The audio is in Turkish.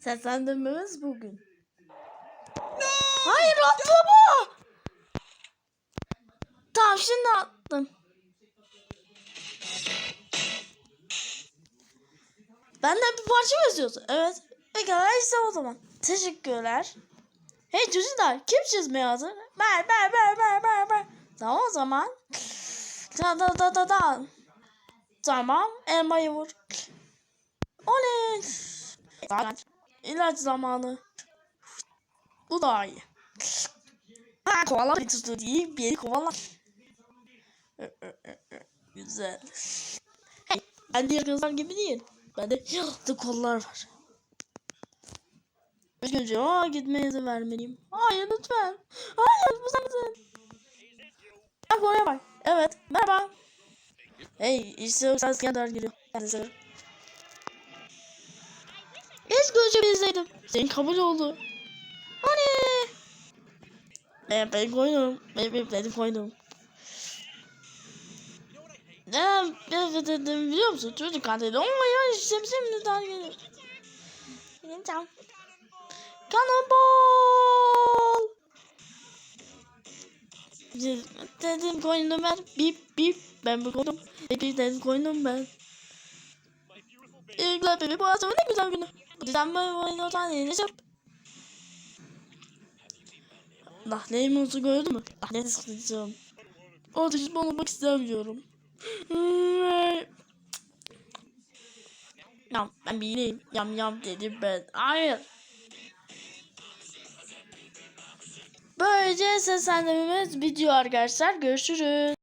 Seslendirmemiz bugün. Hayır atlama. Tamam şimdi attım. Benden bir parça mı istiyorsun? Evet. Pekala işte o zaman. Teşekkürler. Hey çocuklar kim çizmeye hazır? Ben ben ben ben ben ben. Tamam o zaman. Da da da da da. Tamam elmayı vur. Oley. İlaç zamanı. Bu daha iyi. Ha, kovala bir tuttu değil. Bir ö. Güzel. Hey, ben diğer kızlar gibi değil. Bende yaltı kollar var. Üzgünce aa gitmeye izin vermeliyim. Hayır lütfen. Hayır bu sensin. Bak oraya bak. Evet merhaba. Hey işte sen skandal giriyor. Ben de severim. Eski gözümüzdeydim. Senin kabul oldu. Hani? Ben, ben koydum. Ben, ben, benim koydum. Ne ben dedim biliyor musun? Çocuk kandili. Ama ya işte şimdi daha geliyor. Tamam. Kanabol. Dedim koydum ben. Bip bip. Ben bu koydum. Bip dedim koydum ben. İlgiler bebeği bu akşamın ne güzel günü. Bu düzen böyle oynuyorsan yeni çöp. Nahleyi muzu gördün mü? Nahleyi sıkacağım. O düşman olmak istemiyorum. Yam, ben bileyim. Yam yam dedim ben. Hayır. Böylece seslendirmemiz bitiyor arkadaşlar. Görüşürüz.